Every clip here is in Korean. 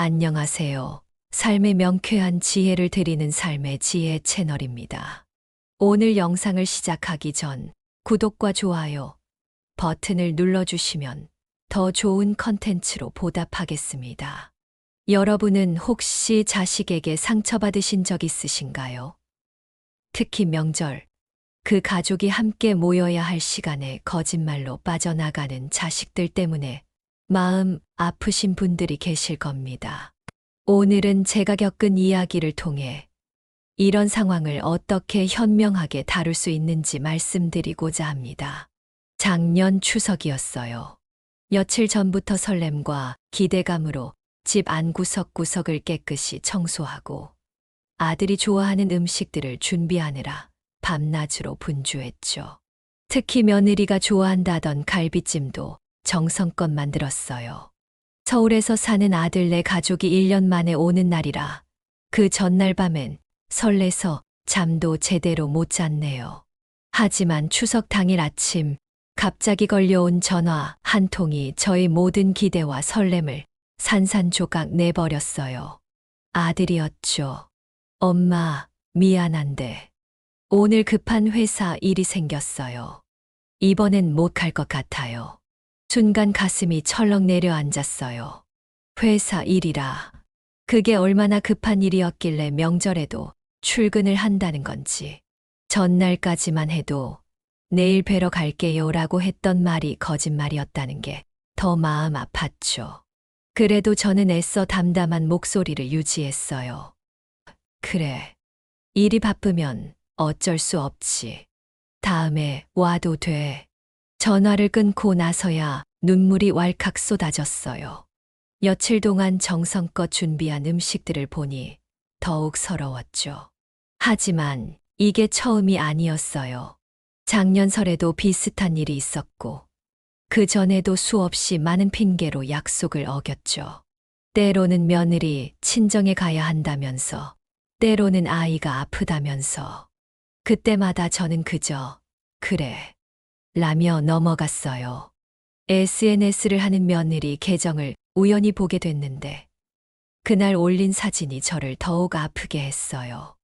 안녕하세요. 삶의 명쾌한 지혜를 드리는 삶의 지혜 채널입니다. 오늘 영상을 시작하기 전 구독과 좋아요 버튼을 눌러주시면 더 좋은 컨텐츠로 보답하겠습니다. 여러분은 혹시 자식에게 상처받으신 적 있으신가요? 특히 명절, 그 가족이 함께 모여야 할 시간에 거짓말로 빠져나가는 자식들 때문에 마음 아프신 분들이 계실 겁니다. 오늘은 제가 겪은 이야기를 통해 이런 상황을 어떻게 현명하게 다룰 수 있는지 말씀드리고자 합니다. 작년 추석이었어요. 며칠 전부터 설렘과 기대감으로 집 안 구석구석을 깨끗이 청소하고 아들이 좋아하는 음식들을 준비하느라 밤낮으로 분주했죠. 특히 며느리가 좋아한다던 갈비찜도 정성껏 만들었어요. 서울에서 사는 아들 네 가족이 1년 만에 오는 날이라 그 전날 밤엔 설레서 잠도 제대로 못 잤네요. 하지만 추석 당일 아침 갑자기 걸려온 전화 한 통이 저희 모든 기대와 설렘을 산산조각 내버렸어요. 아들이었죠. 엄마, 미안한데. 오늘 급한 회사 일이 생겼어요. 이번엔 못 갈 것 같아요. 순간 가슴이 철렁 내려앉았어요. 회사 일이라. 그게 얼마나 급한 일이었길래 명절에도 출근을 한다는 건지. 전날까지만 해도 내일 뵈러 갈게요 라고 했던 말이 거짓말이었다는 게 더 마음 아팠죠. 그래도 저는 애써 담담한 목소리를 유지했어요. 그래. 일이 바쁘면 어쩔 수 없지. 다음에 와도 돼. 전화를 끊고 나서야 눈물이 왈칵 쏟아졌어요. 며칠 동안 정성껏 준비한 음식들을 보니 더욱 서러웠죠. 하지만 이게 처음이 아니었어요. 작년 설에도 비슷한 일이 있었고, 그 전에도 수없이 많은 핑계로 약속을 어겼죠. 때로는 며느리 친정에 가야 한다면서, 때로는 아이가 아프다면서. 그때마다 저는 그저, 그래, 라며 넘어갔어요. SNS를 하는 며느리 계정을 우연히 보게 됐는데, 그날 올린 사진이 저를 더욱 아프게 했어요.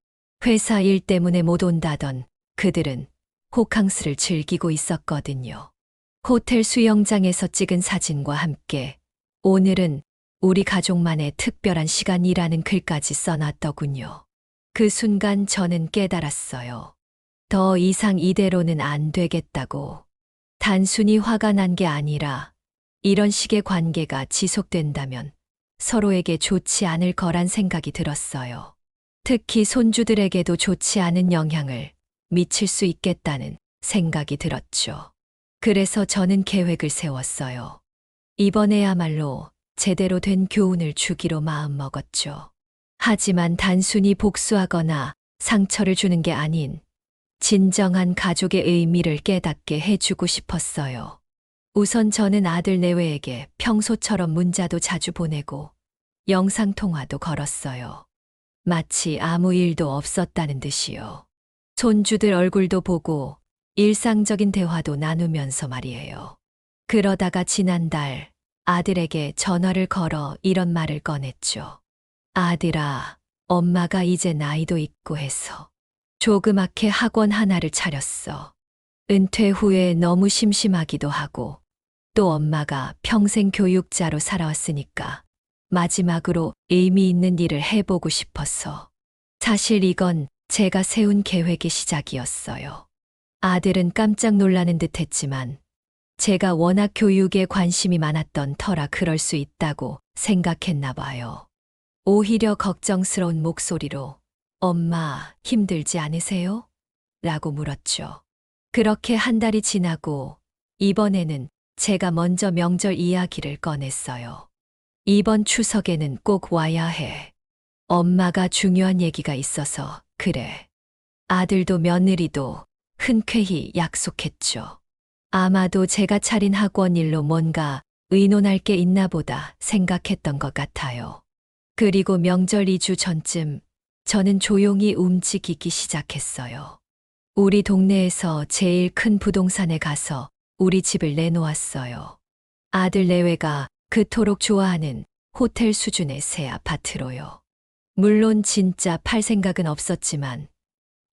회사 일 때문에 못 온다던 그들은 호캉스를 즐기고 있었거든요. 호텔 수영장에서 찍은 사진과 함께 오늘은 우리 가족만의 특별한 시간이라는 글까지 써놨더군요. 그 순간 저는 깨달았어요. 더 이상 이대로는 안 되겠다고. 단순히 화가 난 게 아니라 이런 식의 관계가 지속된다면 서로에게 좋지 않을 거란 생각이 들었어요. 특히 손주들에게도 좋지 않은 영향을 미칠 수 있겠다는 생각이 들었죠. 그래서 저는 계획을 세웠어요. 이번에야말로 제대로 된 교훈을 주기로 마음먹었죠. 하지만 단순히 복수하거나 상처를 주는 게 아닌 진정한 가족의 의미를 깨닫게 해주고 싶었어요. 우선 저는 아들 내외에게 평소처럼 문자도 자주 보내고 영상통화도 걸었어요. 마치 아무 일도 없었다는 듯이요. 손주들 얼굴도 보고 일상적인 대화도 나누면서 말이에요. 그러다가 지난달 아들에게 전화를 걸어 이런 말을 꺼냈죠. 아들아, 엄마가 이제 나이도 있고 해서 조그맣게 학원 하나를 차렸어. 은퇴 후에 너무 심심하기도 하고 또 엄마가 평생 교육자로 살아왔으니까 마지막으로 의미 있는 일을 해보고 싶어서. 사실 이건 제가 세운 계획의 시작이었어요. 아들은 깜짝 놀라는 듯 했지만 제가 워낙 교육에 관심이 많았던 터라 그럴 수 있다고 생각했나 봐요. 오히려 걱정스러운 목소리로 엄마 힘들지 않으세요? 라고 물었죠. 그렇게 한 달이 지나고 이번에는 제가 먼저 명절 이야기를 꺼냈어요. 이번 추석에는 꼭 와야 해. 엄마가 중요한 얘기가 있어서 그래. 아들도 며느리도 흔쾌히 약속했죠. 아마도 제가 차린 학원 일로 뭔가 의논할 게 있나 보다 생각했던 것 같아요. 그리고 명절 2주 전쯤 저는 조용히 움직이기 시작했어요. 우리 동네에서 제일 큰 부동산에 가서 우리 집을 내놓았어요. 아들 내외가 그토록 좋아하는 호텔 수준의 새 아파트로요. 물론 진짜 팔 생각은 없었지만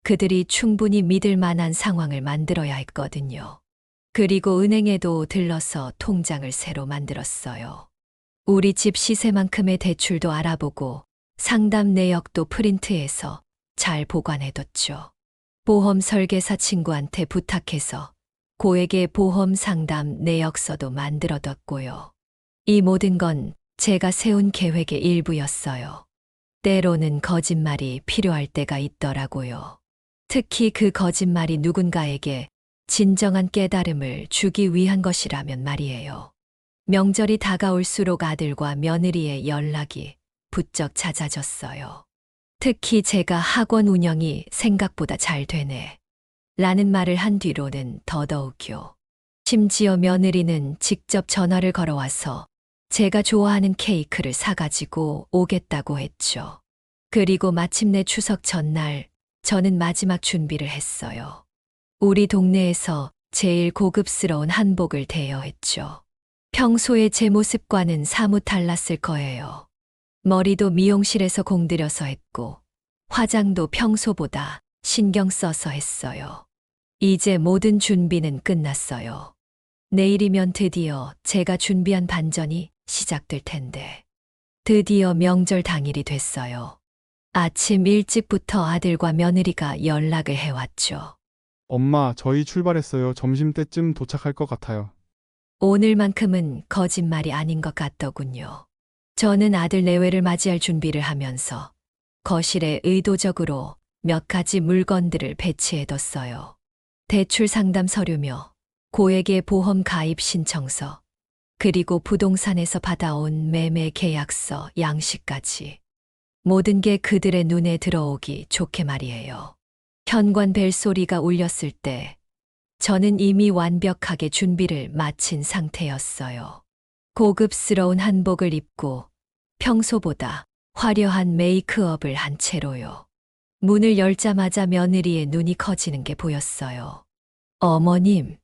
그들이 충분히 믿을 만한 상황을 만들어야 했거든요. 그리고 은행에도 들러서 통장을 새로 만들었어요. 우리 집 시세만큼의 대출도 알아보고 상담 내역도 프린트해서 잘 보관해뒀죠. 보험 설계사 친구한테 부탁해서 고액의 보험 상담 내역서도 만들어뒀고요. 이 모든 건 제가 세운 계획의 일부였어요. 때로는 거짓말이 필요할 때가 있더라고요. 특히 그 거짓말이 누군가에게 진정한 깨달음을 주기 위한 것이라면 말이에요. 명절이 다가올수록 아들과 며느리의 연락이 부쩍 잦아졌어요. 특히 제가 학원 운영이 생각보다 잘 되네. 라는 말을 한 뒤로는 더더욱요. 심지어 며느리는 직접 전화를 걸어와서 제가 좋아하는 케이크를 사가지고 오겠다고 했죠. 그리고 마침내 추석 전날 저는 마지막 준비를 했어요. 우리 동네에서 제일 고급스러운 한복을 대여했죠. 평소에 제 모습과는 사뭇 달랐을 거예요. 머리도 미용실에서 공들여서 했고, 화장도 평소보다 신경 써서 했어요. 이제 모든 준비는 끝났어요. 내일이면 드디어 제가 준비한 반전이 시작될 텐데. 드디어 명절 당일이 됐어요. 아침 일찍부터 아들과 며느리가 연락을 해왔죠. 엄마, 저희 출발했어요. 점심때쯤 도착할 것 같아요. 오늘만큼은 거짓말이 아닌 것 같더군요. 저는 아들 내외를 맞이할 준비를 하면서 거실에 의도적으로 몇 가지 물건들을 배치해뒀어요. 대출 상담 서류며 고액의 보험 가입 신청서, 그리고 부동산에서 받아온 매매 계약서 양식까지. 모든 게 그들의 눈에 들어오기 좋게 말이에요. 현관 벨 소리가 울렸을 때 저는 이미 완벽하게 준비를 마친 상태였어요. 고급스러운 한복을 입고 평소보다 화려한 메이크업을 한 채로요. 문을 열자마자 며느리의 눈이 커지는 게 보였어요. 어머님,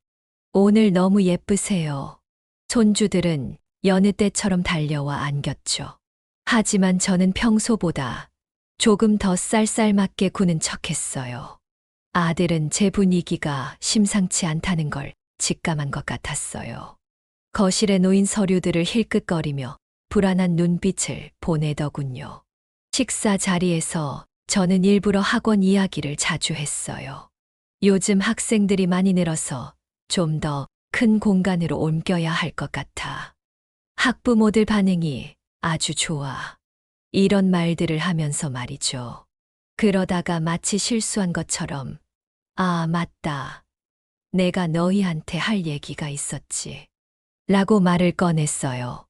오늘 너무 예쁘세요. 손주들은 여느 때처럼 달려와 안겼죠. 하지만 저는 평소보다 조금 더 쌀쌀맞게 구는 척 했어요. 아들은 제 분위기가 심상치 않다는 걸 직감한 것 같았어요. 거실에 놓인 서류들을 힐끗거리며 불안한 눈빛을 보내더군요. 식사 자리에서 저는 일부러 학원 이야기를 자주 했어요. 요즘 학생들이 많이 늘어서 좀 더 큰 공간으로 옮겨야 할 것 같아. 학부모들 반응이 아주 좋아. 이런 말들을 하면서 말이죠. 그러다가 마치 실수한 것처럼, 아, 맞다. 내가 너희한테 할 얘기가 있었지. 라고 말을 꺼냈어요.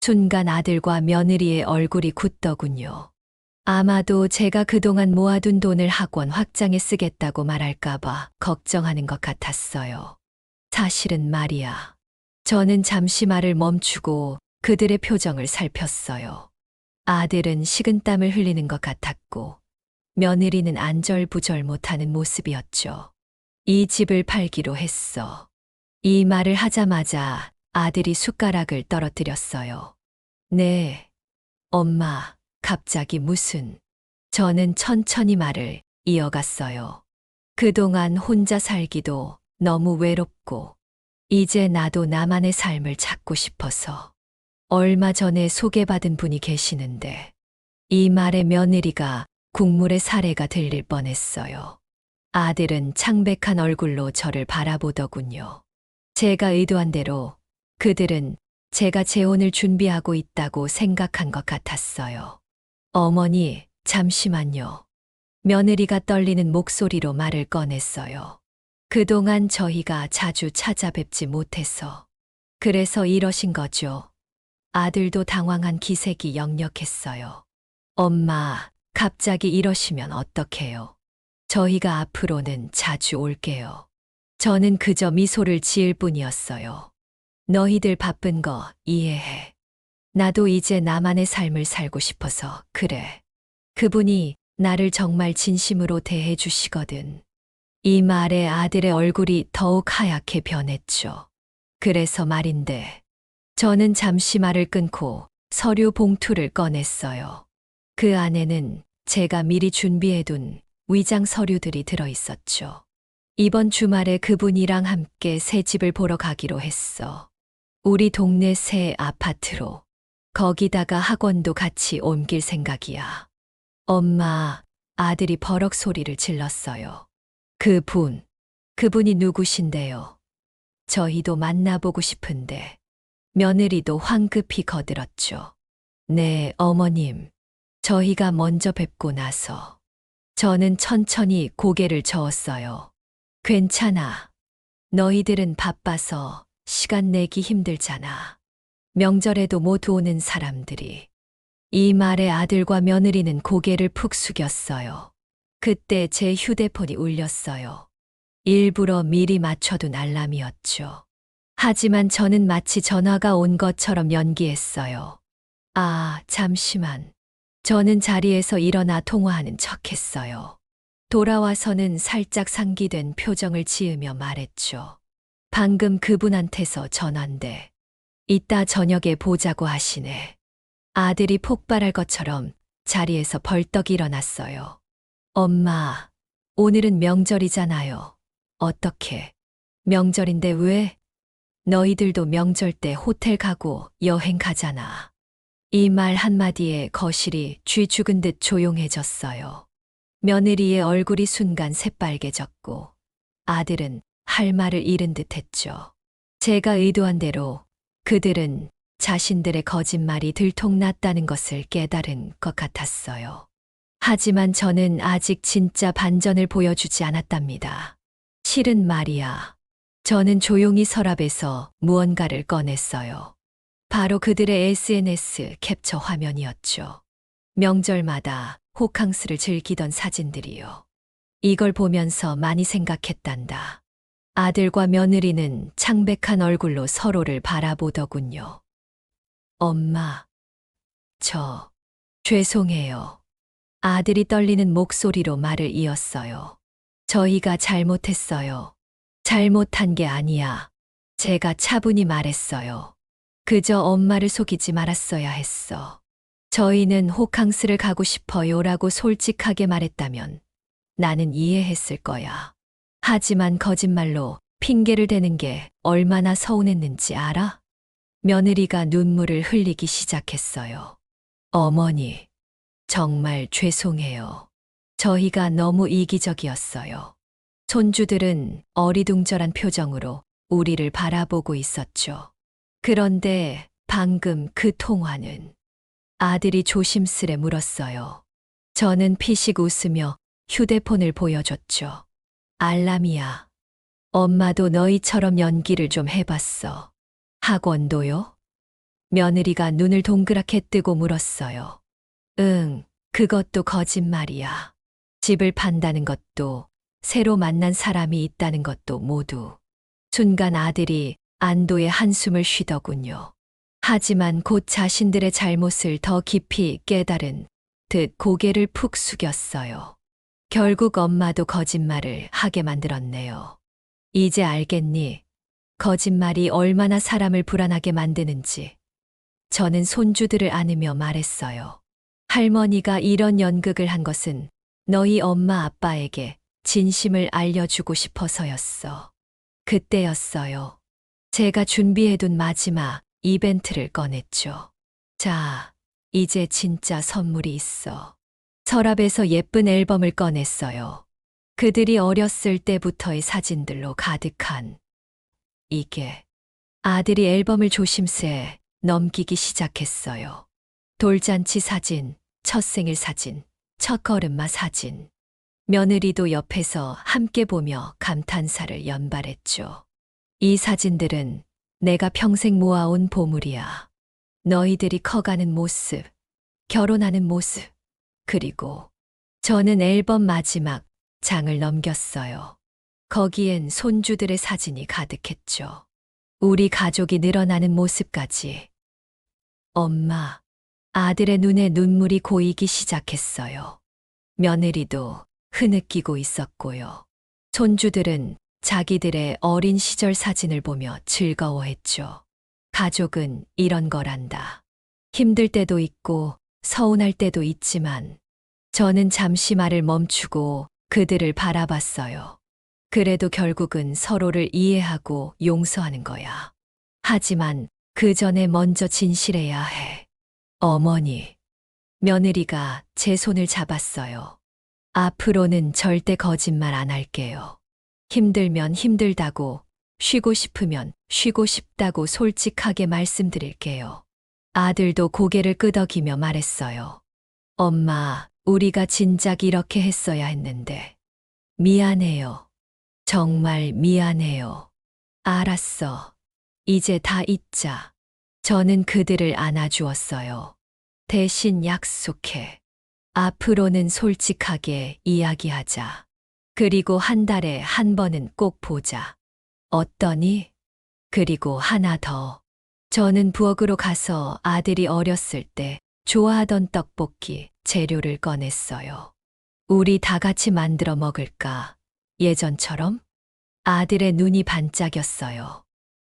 순간 아들과 며느리의 얼굴이 굳더군요. 아마도 제가 그동안 모아둔 돈을 학원 확장에 쓰겠다고 말할까봐 걱정하는 것 같았어요. 사실은 말이야. 저는 잠시 말을 멈추고 그들의 표정을 살폈어요. 아들은 식은땀을 흘리는 것 같았고, 며느리는 안절부절 못하는 모습이었죠. 이 집을 팔기로 했어. 이 말을 하자마자 아들이 숟가락을 떨어뜨렸어요. 네, 엄마, 갑자기 무슨. 저는 천천히 말을 이어갔어요. 그동안 혼자 살기도 너무 외롭고, 이제 나도 나만의 삶을 찾고 싶어서. 얼마 전에 소개받은 분이 계시는데, 이 말에 며느리가 국물의 사례가 들릴 뻔했어요. 아들은 창백한 얼굴로 저를 바라보더군요. 제가 의도한 대로 그들은 제가 재혼을 준비하고 있다고 생각한 것 같았어요. 어머니, 잠시만요. 며느리가 떨리는 목소리로 말을 꺼냈어요. 그동안 저희가 자주 찾아뵙지 못해서. 그래서 이러신 거죠. 아들도 당황한 기색이 역력했어요. 엄마, 갑자기 이러시면 어떡해요? 저희가 앞으로는 자주 올게요. 저는 그저 미소를 지을 뿐이었어요. 너희들 바쁜 거 이해해. 나도 이제 나만의 삶을 살고 싶어서 그래. 그분이 나를 정말 진심으로 대해 주시거든. 이 말에 아들의 얼굴이 더욱 하얗게 변했죠. 그래서 말인데, 저는 잠시 말을 끊고 서류 봉투를 꺼냈어요. 그 안에는 제가 미리 준비해둔 위장 서류들이 들어 있었죠. 이번 주말에 그분이랑 함께 새 집을 보러 가기로 했어. 우리 동네 새 아파트로. 거기다가 학원도 같이 옮길 생각이야. 엄마, 아들이 버럭 소리를 질렀어요. 그분, 그분이 누구신데요? 저희도 만나보고 싶은데. 며느리도 황급히 거들었죠. 네, 어머님. 저희가 먼저 뵙고 나서. 저는 천천히 고개를 저었어요. 괜찮아. 너희들은 바빠서 시간 내기 힘들잖아. 명절에도 못 오는 사람들이. 이 말에 아들과 며느리는 고개를 푹 숙였어요. 그때 제 휴대폰이 울렸어요. 일부러 미리 맞춰둔 알람이었죠. 하지만 저는 마치 전화가 온 것처럼 연기했어요. 아, 잠시만. 저는 자리에서 일어나 통화하는 척 했어요. 돌아와서는 살짝 상기된 표정을 지으며 말했죠. 방금 그분한테서 전화인데, 이따 저녁에 보자고 하시네. 아들이 폭발할 것처럼 자리에서 벌떡 일어났어요. 엄마, 오늘은 명절이잖아요. 어떻게? 명절인데 왜? 너희들도 명절 때 호텔 가고 여행 가잖아. 이 말 한마디에 거실이 쥐 죽은 듯 조용해졌어요. 며느리의 얼굴이 순간 새빨개졌고 아들은 할 말을 잃은 듯 했죠. 제가 의도한 대로 그들은 자신들의 거짓말이 들통났다는 것을 깨달은 것 같았어요. 하지만 저는 아직 진짜 반전을 보여주지 않았답니다. 실은 말이야. 저는 조용히 서랍에서 무언가를 꺼냈어요. 바로 그들의 SNS 캡처 화면이었죠. 명절마다 호캉스를 즐기던 사진들이요. 이걸 보면서 많이 생각했단다. 아들과 며느리는 창백한 얼굴로 서로를 바라보더군요. 엄마, 저, 죄송해요. 아들이 떨리는 목소리로 말을 이었어요. 저희가 잘못했어요. 잘못한 게 아니야. 제가 차분히 말했어요. 그저 엄마를 속이지 말았어야 했어. 저희는 호캉스를 가고 싶어요라고 솔직하게 말했다면 나는 이해했을 거야. 하지만 거짓말로 핑계를 대는 게 얼마나 서운했는지 알아? 며느리가 눈물을 흘리기 시작했어요. 어머니, 정말 죄송해요. 저희가 너무 이기적이었어요. 손주들은 어리둥절한 표정으로 우리를 바라보고 있었죠. 그런데 방금 그 통화는 아들이 조심스레 물었어요. 저는 피식 웃으며 휴대폰을 보여줬죠. 알람이야. 엄마도 너희처럼 연기를 좀 해봤어. 학원도요? 며느리가 눈을 동그랗게 뜨고 물었어요. 응, 그것도 거짓말이야. 집을 판다는 것도, 새로 만난 사람이 있다는 것도 모두. 순간 아들이 안도의 한숨을 쉬더군요. 하지만 곧 자신들의 잘못을 더 깊이 깨달은 듯 고개를 푹 숙였어요. 결국 엄마도 거짓말을 하게 만들었네요. 이제 알겠니? 거짓말이 얼마나 사람을 불안하게 만드는지. 저는 손주들을 안으며 말했어요. 할머니가 이런 연극을 한 것은 너희 엄마 아빠에게 진심을 알려주고 싶어서였어. 그때였어요. 제가 준비해둔 마지막 이벤트를 꺼냈죠. 자, 이제 진짜 선물이 있어. 서랍에서 예쁜 앨범을 꺼냈어요. 그들이 어렸을 때부터의 사진들로 가득한 이게 아들이 앨범을 조심스레 넘기기 시작했어요. 돌잔치 사진, 첫 생일 사진, 첫 걸음마 사진. 며느리도 옆에서 함께 보며 감탄사를 연발했죠. 이 사진들은 내가 평생 모아온 보물이야. 너희들이 커가는 모습, 결혼하는 모습, 그리고 저는 앨범 마지막 장을 넘겼어요. 거기엔 손주들의 사진이 가득했죠. 우리 가족이 늘어나는 모습까지. 엄마, 아들의 눈에 눈물이 고이기 시작했어요. 며느리도 흐느끼고 있었고요. 손주들은 자기들의 어린 시절 사진을 보며 즐거워했죠. 가족은 이런 거란다. 힘들 때도 있고 서운할 때도 있지만 저는 잠시 말을 멈추고 그들을 바라봤어요. 그래도 결국은 서로를 이해하고 용서하는 거야. 하지만 그 전에 먼저 진실해야 해. 어머니. 며느리가 제 손을 잡았어요. 앞으로는 절대 거짓말 안 할게요. 힘들면 힘들다고, 쉬고 싶으면 쉬고 싶다고 솔직하게 말씀드릴게요. 아들도 고개를 끄덕이며 말했어요. 엄마, 우리가 진작 이렇게 했어야 했는데. 미안해요. 정말 미안해요. 알았어. 이제 다 잊자. 저는 그들을 안아주었어요. 대신 약속해. 앞으로는 솔직하게 이야기하자. 그리고 한 달에 한 번은 꼭 보자. 어떠니? 그리고 하나 더. 저는 부엌으로 가서 아들이 어렸을 때 좋아하던 떡볶이 재료를 꺼냈어요. 우리 다 같이 만들어 먹을까? 예전처럼? 아들의 눈이 반짝였어요.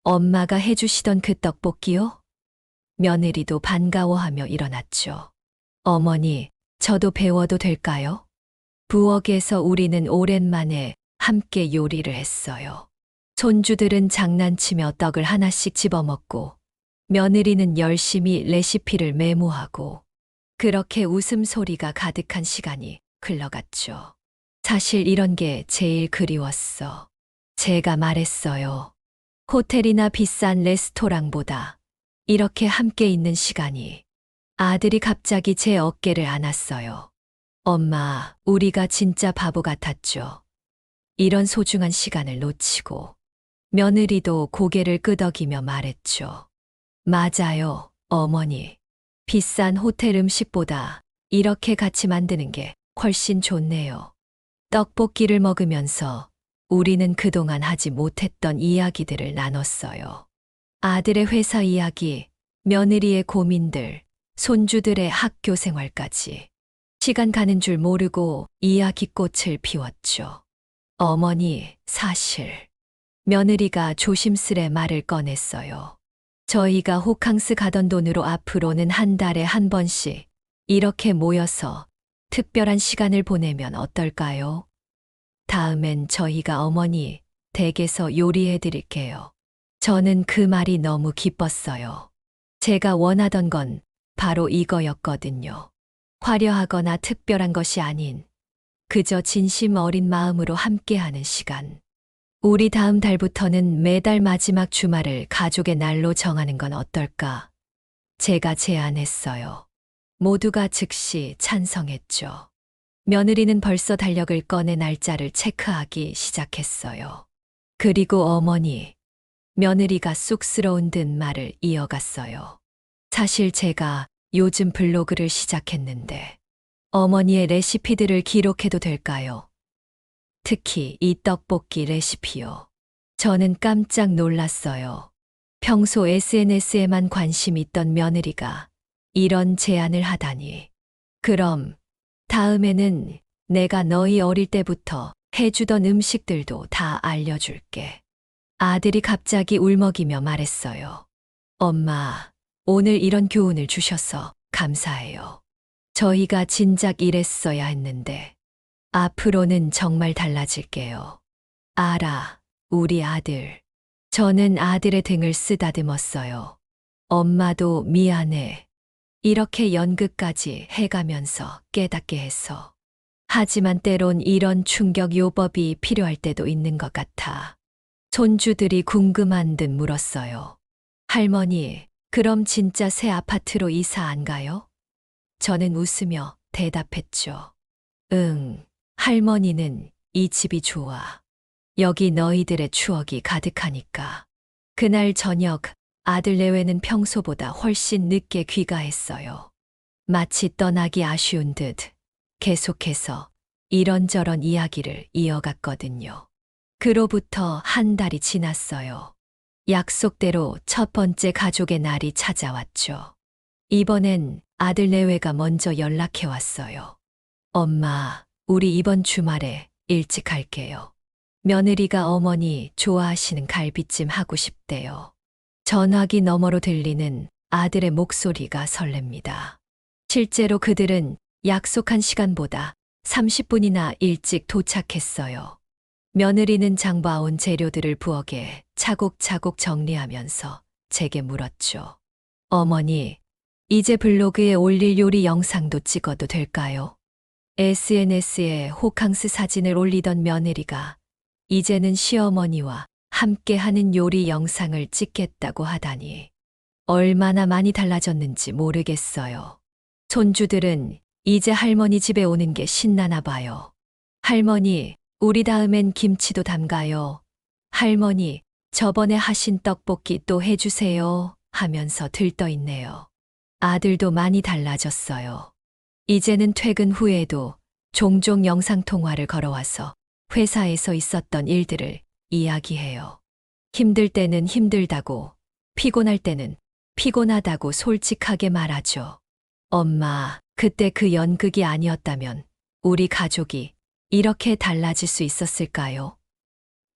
엄마가 해주시던 그 떡볶이요? 며느리도 반가워하며 일어났죠. 어머니, 저도 배워도 될까요? 부엌에서 우리는 오랜만에 함께 요리를 했어요. 손주들은 장난치며 떡을 하나씩 집어먹고, 며느리는 열심히 레시피를 메모하고, 그렇게 웃음소리가 가득한 시간이 흘러갔죠. 사실 이런 게 제일 그리웠어. 제가 말했어요. 호텔이나 비싼 레스토랑보다 이렇게 함께 있는 시간이 아들이 갑자기 제 어깨를 안았어요. 엄마, 우리가 진짜 바보 같았죠. 이런 소중한 시간을 놓치고 며느리도 고개를 끄덕이며 말했죠. 맞아요, 어머니. 비싼 호텔 음식보다 이렇게 같이 만드는 게 훨씬 좋네요. 떡볶이를 먹으면서 우리는 그동안 하지 못했던 이야기들을 나눴어요. 아들의 회사 이야기, 며느리의 고민들, 손주들의 학교 생활까지. 시간 가는 줄 모르고 이야기꽃을 피웠죠. 어머니, 사실. 며느리가 조심스레 말을 꺼냈어요. 저희가 호캉스 가던 돈으로 앞으로는 한 달에 한 번씩 이렇게 모여서 특별한 시간을 보내면 어떨까요? 다음엔 저희가 어머니 댁에서 요리해 드릴게요. 저는 그 말이 너무 기뻤어요. 제가 원하던 건 바로 이거였거든요. 화려하거나 특별한 것이 아닌 그저 진심 어린 마음으로 함께하는 시간. 우리 다음 달부터는 매달 마지막 주말을 가족의 날로 정하는 건 어떨까? 제가 제안했어요. 모두가 즉시 찬성했죠. 며느리는 벌써 달력을 꺼내 날짜를 체크하기 시작했어요. 그리고 어머니, 며느리가 쑥스러운 듯 말을 이어갔어요. 사실 제가 요즘 블로그를 시작했는데 어머니의 레시피들을 기록해도 될까요? 특히 이 떡볶이 레시피요. 저는 깜짝 놀랐어요. 평소 SNS에만 관심 있던 며느리가 이런 제안을 하다니. 그럼 다음에는 내가 너희 어릴 때부터 해주던 음식들도 다 알려줄게. 아들이 갑자기 울먹이며 말했어요. 엄마, 오늘 이런 교훈을 주셔서 감사해요. 저희가 진작 이랬어야 했는데, 앞으로는 정말 달라질게요. 알아, 우리 아들. 저는 아들의 등을 쓰다듬었어요. 엄마도 미안해. 이렇게 연극까지 해가면서 깨닫게 해서. 하지만 때론 이런 충격 요법이 필요할 때도 있는 것 같아. 손주들이 궁금한 듯 물었어요. 할머니, 그럼 진짜 새 아파트로 이사 안 가요? 저는 웃으며 대답했죠. 응, 할머니는 이 집이 좋아. 여기 너희들의 추억이 가득하니까. 그날 저녁 아들 내외는 평소보다 훨씬 늦게 귀가했어요. 마치 떠나기 아쉬운 듯 계속해서 이런저런 이야기를 이어갔거든요. 그로부터 한 달이 지났어요. 약속대로 첫 번째 가족의 날이 찾아왔죠. 이번엔 아들 내외가 먼저 연락해 왔어요. 엄마, 우리 이번 주말에 일찍 갈게요. 며느리가 어머니 좋아하시는 갈비찜 하고 싶대요. 전화기 너머로 들리는 아들의 목소리가 설렙니다. 실제로 그들은 약속한 시간보다 30분이나 일찍 도착했어요. 며느리는 장봐온 재료들을 부엌에 차곡차곡 정리하면서 제게 물었죠. 어머니, 이제 블로그에 올릴 요리 영상도 찍어도 될까요? SNS에 호캉스 사진을 올리던 며느리가 이제는 시어머니와 함께 하는 요리 영상을 찍겠다고 하다니 얼마나 많이 달라졌는지 모르겠어요. 손주들은 이제 할머니 집에 오는 게 신나나 봐요. 할머니, 우리 다음엔 김치도 담가요. 할머니, 저번에 하신 떡볶이 또 해주세요. 하면서 들떠 있네요. 아들도 많이 달라졌어요. 이제는 퇴근 후에도 종종 영상통화를 걸어와서 회사에서 있었던 일들을 이야기해요. 힘들 때는 힘들다고, 피곤할 때는 피곤하다고 솔직하게 말하죠. 엄마, 그때 그 연극이 아니었다면 우리 가족이 이렇게 달라질 수 있었을까요?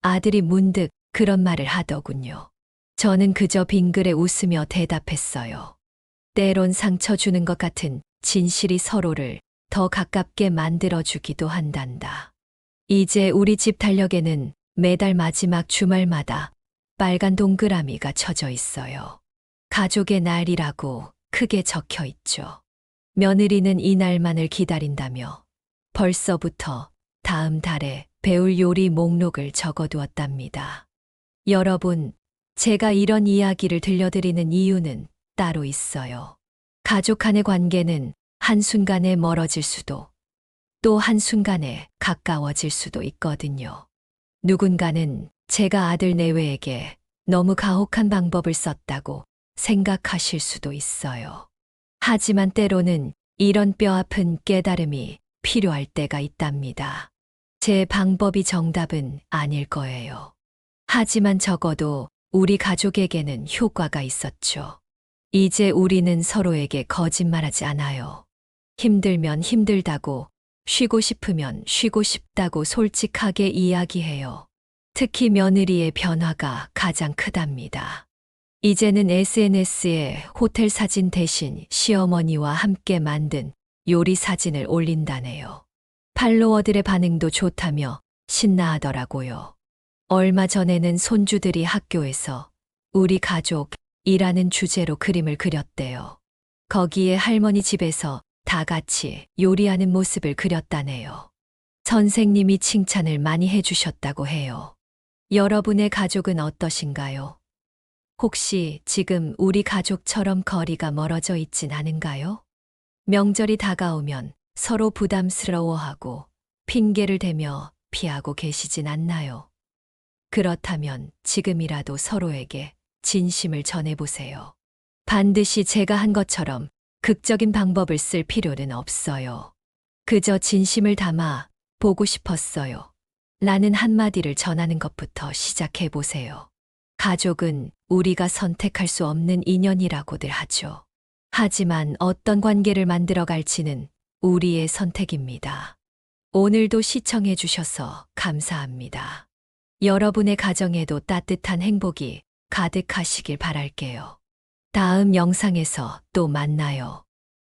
아들이 문득 그런 말을 하더군요. 저는 그저 빙그레 웃으며 대답했어요. 때론 상처 주는 것 같은 진실이 서로를 더 가깝게 만들어주기도 한단다. 이제 우리 집 달력에는 매달 마지막 주말마다 빨간 동그라미가 쳐져 있어요. 가족의 날이라고 크게 적혀 있죠. 며느리는 이 날만을 기다린다며 벌써부터 다음 달에 배울 요리 목록을 적어두었답니다. 여러분, 제가 이런 이야기를 들려드리는 이유는 따로 있어요. 가족 간의 관계는 한순간에 멀어질 수도 또 한순간에 가까워질 수도 있거든요. 누군가는 제가 아들 내외에게 너무 가혹한 방법을 썼다고 생각하실 수도 있어요. 하지만 때로는 이런 뼈아픈 깨달음이 필요할 때가 있답니다. 제 방법이 정답은 아닐 거예요. 하지만 적어도 우리 가족에게는 효과가 있었죠. 이제 우리는 서로에게 거짓말하지 않아요. 힘들면 힘들다고, 쉬고 싶으면 쉬고 싶다고 솔직하게 이야기해요. 특히 며느리의 변화가 가장 크답니다. 이제는 SNS에 호텔 사진 대신 시어머니와 함께 만든 요리 사진을 올린다네요. 팔로워들의 반응도 좋다며 신나하더라고요. 얼마 전에는 손주들이 학교에서 우리 가족 이라는 주제로 그림을 그렸대요. 거기에 할머니 집에서 다 같이 요리하는 모습을 그렸다네요. 선생님이 칭찬을 많이 해주셨다고 해요. 여러분의 가족은 어떠신가요? 혹시 지금 우리 가족처럼 거리가 멀어져 있진 않은가요? 명절이 다가오면 서로 부담스러워하고 핑계를 대며 피하고 계시진 않나요? 그렇다면 지금이라도 서로에게 진심을 전해보세요. 반드시 제가 한 것처럼 극적인 방법을 쓸 필요는 없어요. 그저 진심을 담아 보고 싶었어요. 라는 한마디를 전하는 것부터 시작해보세요. 가족은 우리가 선택할 수 없는 인연이라고들 하죠. 하지만 어떤 관계를 만들어 갈지는 우리의 선택입니다. 오늘도 시청해 주셔서 감사합니다. 여러분의 가정에도 따뜻한 행복이 가득하시길 바랄게요. 다음 영상에서 또 만나요.